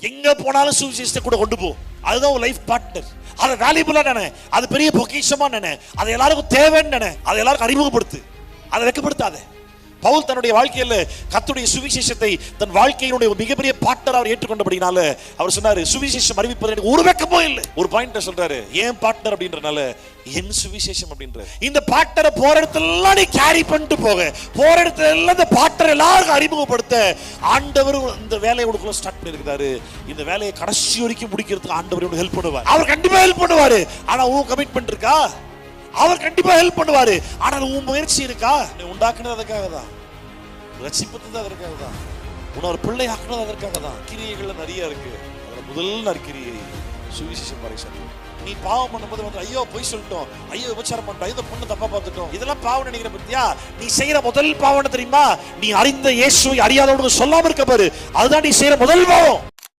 எங்க போனாலும் சுவிசேஷத்தை கூட கொண்டு போ. அதுதான் உன் லைஃப் பார்ட்னர் அதை வேல்யூபிளா நினை. அது பெரிய பொக்கிஷமா நினை. அது எல்லாருக்கும் தேவைன்னு நினை. அதை எல்லாருக்கும் அறிமுகப்படுத்து. அதை வெக்கப்படுத்தாத. பவுல் தன்னுடைய வாழ்க்கையில் கத்துடைய சுவிசேஷத்தை தன் வாழ்க்கையினுடைய மிகப்பெரிய பாட்டர் அவர் ஏற்றுக்கொண்டபடினால அவர் சொன்னாரு சுவிசேஷம் அறிவிப்பது ஒரு வெக்கமோ இல்லை. ஒரு பாயிண்ட் சொல்றாரு ஏன் பாட்னர் அப்படின்றனால? என் சுவிசேஷம் அப்படின்ற. இந்த பாட்டரை போற இடத்துல நீ கேரி பண்ணிட்டு போக. போற இடத்துல எல்லாம் இந்த பாட்டரை எல்லாருக்கும் அறிமுகப்படுத்த. ஆண்டவர் இந்த வேலையை உனக்குள்ள ஸ்டார்ட் பண்ணிருக்காரு இந்த வேலையை கடைசி வரைக்கும் முடிக்கிறதுக்கு ஆண்டவர் ஹெல்ப் பண்ணுவார். அவர் கண்டிப்பா ஹெல்ப் பண்ணுவாரு. ஆனா உன் கமிட்மெண்ட் இருக்கா? அவர் கண்டிப்பா ஹெல்ப் பண்ணுவாரு. ஆனால் உன் முயற்சி இருக்கா? நீ உண்டாக்குனது அதுக்காக தான். ரசிப்பது அதற்காக தான். உன்னை ஒரு பிள்ளை ஆக்குனது அதற்காக தான். கிரியைகள்ல நிறைய இருக்கு. அதுல முதல் நற்கிரியை சுவிசேஷம் பறைசன் நீ பாவம் பண்ணும்போது வந்து ஐயோ போய் சொல்லிட்டோம். ஐயோ விபச்சாரம் பண்ணிட்டோம். இந்த பொண்ணு தப்பா பார்த்துட்டோம். இதெல்லாம் பாவம் நினைக்கிற பத்தியா? நீ செய்யற முதல் பாவம் என்ன தெரியுமா? நீ அறிந்த இயேசுவை அறியாதவனுக்கு சொல்லாம இருக்க பாரு. அதுதான் நீ செய்யற முதல் பாவம்.